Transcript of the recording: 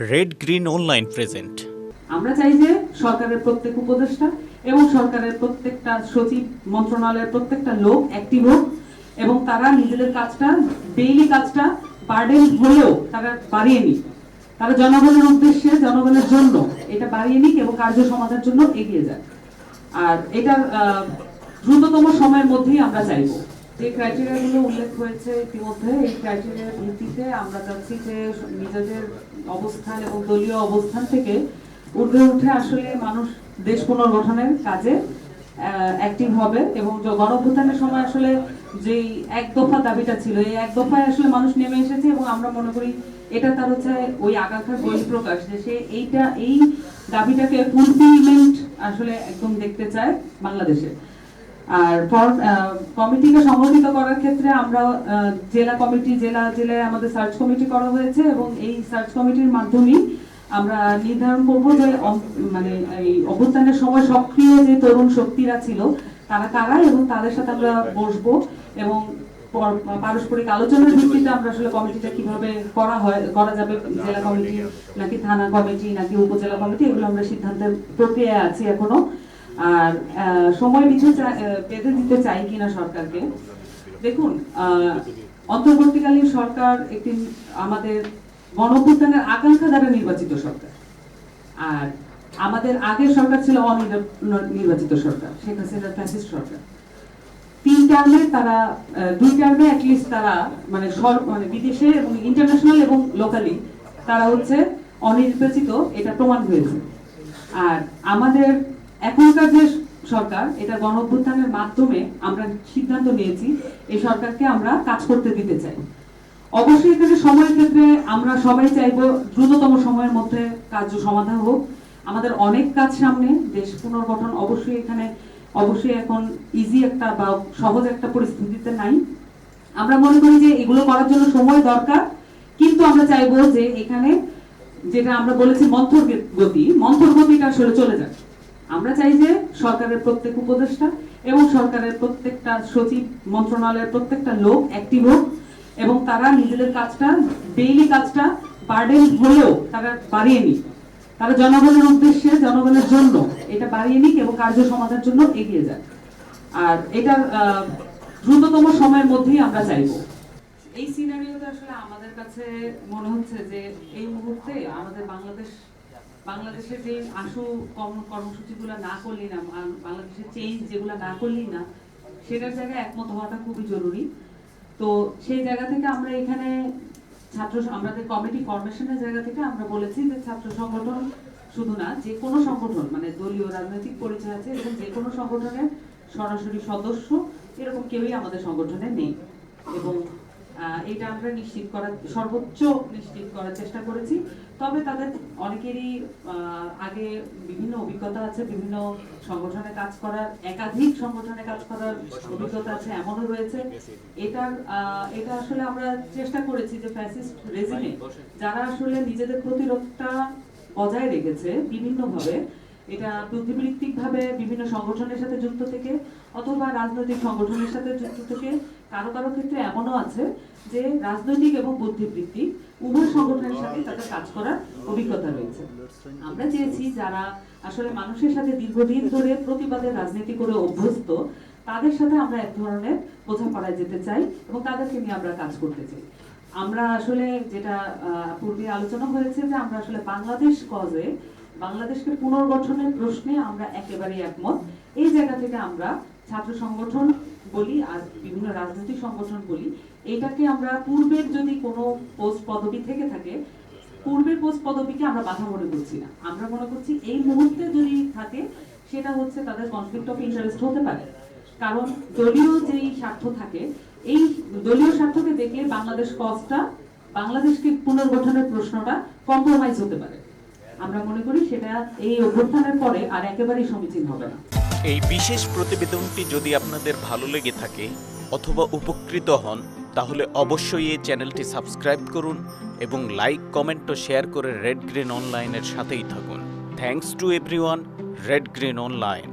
Red green online present আমরা চাই যে সরকারের প্রত্যেক উপদেষ্টা এবং সরকারের প্রত্যেকটা সচিব, মন্ত্রণালয়ের প্রত্যেকটা লোক অ্যাক্টিভ হোক এবং তারা নিজেদের কাজটা ডেইলি কাজটা বার্ডেন হলেও তারা বাড়িয়ে নিক। তারা জনগণের উদ্দেশ্যে, জনগণের জন্য এটা বাড়িয়ে নিক এবং কার্য সমাধানের জন্য এগিয়ে যায় আর এটা দ্রুততম সময়ের মধ্যেই আমরা চাইব। যে ক্রাইটেরিয়াগুলো উল্লেখ হয়েছে ইতিমধ্যে, এই ক্রাইটেরিয়ার ভিত্তিতে আমরা চাচ্ছি যে নিজেদের অবস্থান এবং দলীয় অবস্থান থেকে ঊর্ধ্বে উঠে আসলে মানুষ দেশ পুনর্গঠনের কাজে অ্যাক্টিভ হবে এবং গণঅভ্যুত্থানের সময় আসলে যেই এক দফা দাবিটা ছিল, এই এক দফায় আসলে মানুষ নেমে এসেছে এবং আমরা মনে করি এটা তার হচ্ছে ওই আকাঙ্ক্ষার বহিঃপ্রকাশ যে সে এইটা, এই দাবিটাকে ফুলফিলমেন্ট আসলে একদম দেখতে চায় বাংলাদেশে। আর কমিটিকে সংগঠিত করার ক্ষেত্রে আমরা জেলা কমিটি জেলা, জেলায় আমাদের সার্চ কমিটি করা হয়েছে এবং এই সার্চ কমিটির মাধ্যমেই আমরা নির্ধারণ করব যে মানে এই অভ্যুত্থানের সময় সক্রিয় যে তরুণ শক্তিরা ছিল, তারা কারা এবং তাদের সাথে আমরা বসবো এবং পারস্পরিক আলোচনার ভিত্তিতে আমরা আসলে কমিটিটা কীভাবে করা হয়, করা যাবে, জেলা কমিটি নাকি থানা কমিটি নাকি উপজেলা কমিটি এগুলো আমরা সিদ্ধান্তের প্রক্রিয়ায় আছি এখনও। আর সময় আহ, বেঁধে দিতে চাই কিনা সরকারকে? দেখুন অন্তর্বর্তীকালীন সরকার একটি আমাদের গণঅভ্যুত্থানের আকাঙ্ক্ষা দ্বারা নির্বাচিত সরকার। আর আমাদের আগের সরকার ছিল অনির্বাচিত সরকার শেখ হাসিনার ফ্যাসিস্ট সরকার। তিন টার্মে তারা দুই টার্মে অ্যাটলিস্ট তারা মানে মানে বিদেশে এবং ইন্টারন্যাশনাল এবং লোকালি তারা হচ্ছে অনির্বাচিত এটা প্রমাণ হয়েছে। আর আমাদের এখনকার যে সরকার, এটা গণ অভ্যুত্থানের মাধ্যমে আমরা সিদ্ধান্ত নিয়েছি, এই সরকারকে আমরা কাজ করতে দিতে চাই। অবশ্যই এখানে সময়ের ক্ষেত্রে আমরা সবাই চাইব দ্রুততম সময়ের মধ্যে কার্য সমাধান হোক। আমাদের অনেক কাজ সামনে, দেশ পুনর্গঠন অবশ্যই এখানে, অবশ্যই এখন ইজি একটা বা সহজ একটা পরিস্থিতিতে নাই। আমরা মনে করি যে এগুলো করার জন্য সময় দরকার, কিন্তু আমরা চাইব যে এখানে যেটা আমরা বলেছি মন্থর গতি, মন্থর গতিটা আসলে চলে যাক। আমরা চাই যে সরকারের প্রত্যেক উপদেষ্টা এবং সরকারের প্রত্যেকটা সচিব, মন্ত্রণালয়ের প্রত্যেকটা লোক অ্যাক্টিভ হোক এবং তারা নিজেদের কাজটা ডেইলি কাজটা বার্ডেন হলেও তারা বাড়িয়ে নিক। তারা জনগণের উদ্দেশ্যে, জনগণের জন্য এটা বাড়িয়ে নিক এবং কার্য সমাধানের জন্য এগিয়ে যায় আর এটা দ্রুততম সময়ের মধ্যেই আমরা চাইব। এই সিনারিওতে আসলে আমাদের কাছে মনে হচ্ছে যে এই মুহূর্তে আমাদের বাংলাদেশ বাংলাদেশের যে আশু কর্ম, কর্মসূচিগুলো না করলি না, বাং- বাংলাদেশের চেঞ্জ যেগুলো না করলি না, সেটার জায়গায় একমত হওয়াটা খুবই জরুরি। তো সেই জায়গা থেকে আমরা এখানে ছাত্র আমাদের কমিটি ফরমেশনের জায়গা থেকে আমরা বলেছি যে ছাত্র সংগঠন শুধু না, যে কোনো সংগঠন মানে দলীয় রাজনৈতিক পরিচয় আছে, এবং যে কোনো সংগঠনের সরাসরি সদস্য, এরকম কেউই আমাদের সংগঠনে নেই। এবং এটা আমরা নিশ্চিত করার, সর্বোচ্চ নিশ্চিত করার চেষ্টা করেছি। তবে তাদের অনেকেরই আগে বিভিন্ন অভিজ্ঞতা আছে, বিভিন্ন সংগঠনে কাজ করার, একাধিক সংগঠনে কাজ করার অভিজ্ঞতা আছে, এমনও রয়েছে। এটার এটা আসলে আমরা চেষ্টা করেছি যে ফ্যাসিস্ট রেজিমে যারা আসলে নিজেদের প্রতিরোধটা বজায় রেখেছে, বিভিন্নভাবে এটা বুদ্ধিবৃত্তিক ভাবে বিভিন্ন সংগঠনের সাথে যুক্ত থেকে অথবা রাজনৈতিক সংগঠনের সাথে যুক্ত থেকে কারও কারও ক্ষেত্রে এমনও আছে যে রাজনৈতিক এবং বুদ্ধিবৃত্তিক উভয় সংগঠনের সাথে তাদের কাজ করার অভিজ্ঞতা রয়েছে। আমরা চেয়েছি যারা আসলে মানুষের সাথে দীর্ঘদিন ধরে প্রতিবাদের রাজনীতি করে অভ্যস্ত, তাদের সাথে আমরা এক ধরনের বোঝাপড়ায় যেতে চাই এবং তাদেরকে নিয়ে আমরা কাজ করতে চাই। আমরা আসলে যেটা পূর্বে আলোচনা হয়েছে যে আমরা আসলে বাংলাদেশ কজে বাংলাদেশকে পুনর্গঠনের প্রশ্নে আমরা একেবারেই একমত। এই জায়গা থেকে আমরা ছাত্র সংগঠন বলি, আর বিভিন্ন রাজনৈতিক সংগঠন বলি। এটাকে আমরা পূর্বের যদি কোনো পোস্ট পদবি থেকে থাকে, পূর্বের পোস্ট পদবিকে আমরা বাধা মনে করছি না। আমরা মনে করছি এই মুহূর্তে যদি থাকে, সেটা হচ্ছে তাদের কনফ্লিক্ট অফ ইন্টারেস্ট হতে পারে। কারণ দলীয় যেই স্বার্থ থাকে, এই দলীয় স্বার্থকে দেখলে বাংলাদেশ কজটা বাংলাদেশকে পুনর্গঠনের প্রশ্নটা কম্প্রোমাইজ হতে পারে। আমরা মনে করি সেটা এই অভ্যুত্থানের পরে আর একেবারেই সমীচীন হবে না। এই বিশেষ প্রতিবেদনটি যদি আপনাদের ভালো লেগে থাকে অথবা উপকৃত হন, তাহলে অবশ্যই এই চ্যানেলটি সাবস্ক্রাইব করুন এবং লাইক, কমেন্ট ও শেয়ার করে রেড গ্রিন অনলাইনের সাথেই থাকুন। Thanks to everyone red green online